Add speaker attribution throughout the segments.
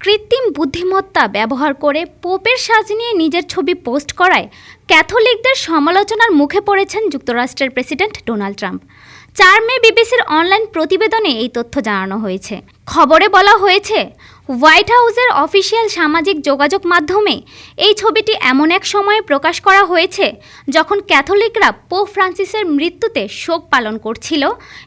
Speaker 1: কৃত্রিম বুদ্ধিমত্তা ব্যবহার করে পোপের সাজ নিয়ে নিজের ছবি পোস্ট করায় ক্যাথলিকদের সমালোচনার মুখে পড়েছেন যুক্তরাষ্ট্রের প্রেসিডেন্ট ডোনাল্ড ট্রাম্প। চার মে বিবিসির অনলাইন প্রতিবেদনে এই তথ্য জানানো হয়েছে। খবরে বলা হয়েছে হোয়াইট হাউসের অফিসিয়াল সামাজিক যোগাযোগ মাধ্যমে এই ছবিটি এমন এক সময়ে প্রকাশ করা হয়েছে যখন ক্যাথলিকরা পোপ ফ্রান্সিসের মৃত্যুতে শোক পালন করছিল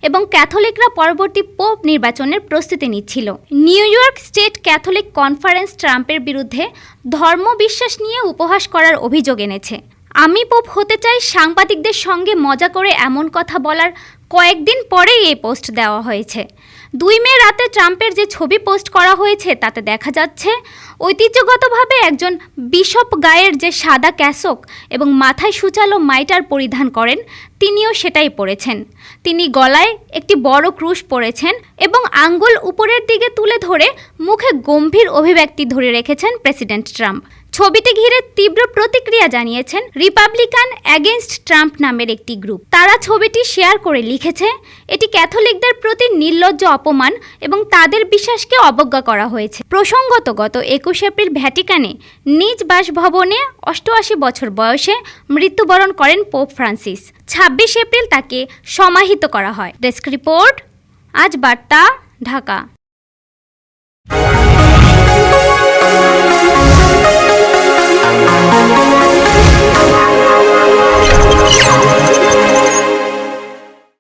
Speaker 1: এবং ক্যাথলিকরা পরবর্তী পোপ নির্বাচনের প্রস্তুতি নিচ্ছিল। New York State Catholic Conference ট্রাম্পের বিরুদ্ধে ধর্মবিশ্বাস নিয়ে উপহাস করার অভিযোগ এনেছে। আমি পোপ হতে চাই সাংবাদিকদের সঙ্গে মজা করে এমন কথা বলার কয়েকদিন পরেই এই পোস্ট দেওয়া হয়েছে। দুই মে রাতে ট্রাম্পের যে ছবি পোস্ট করা হয়েছে, তাতে দেখা যাচ্ছে ঐতিহ্যগতভাবে একজন বিশপ গায়ের যে সাদা ক্যাসক এবং মাথায় সুচালো মাইটার পরিধান করেন, তিনিও সেটাই পরেছেন। তিনি গলায় একটি বড় ক্রুশ পরেছেন এবং আঙ্গুল উপরের দিকে তুলে ধরে মুখে গম্ভীর অভিব্যক্তি ধরে রেখেছেন প্রেসিডেন্ট ট্রাম্প। ছবিটি ঘিরে তীব্র প্রতিক্রিয়া জানিয়েছেন রিপাবলিকান অ্যাগেনস্ট ট্রাম্প নামের একটি গ্রুপ। তারা ছবিটি শেয়ার করে লিখেছে, এটি ক্যাথলিকদের প্রতি নির্লজ্জ অপমান এবং তাদের বিশ্বাসকে অবজ্ঞা করা হয়েছে। প্রসঙ্গত, গত একুশ এপ্রিল ভ্যাটিকানে নিজ বাসভবনে অষ্টআশি বছর বয়সে মৃত্যুবরণ করেন পোপ ফ্রান্সিস। ছাব্বিশ এপ্রিল তাকে সমাহিত করা হয়। ডেস্ক রিপোর্ট, আজ বার্তা, ঢাকা।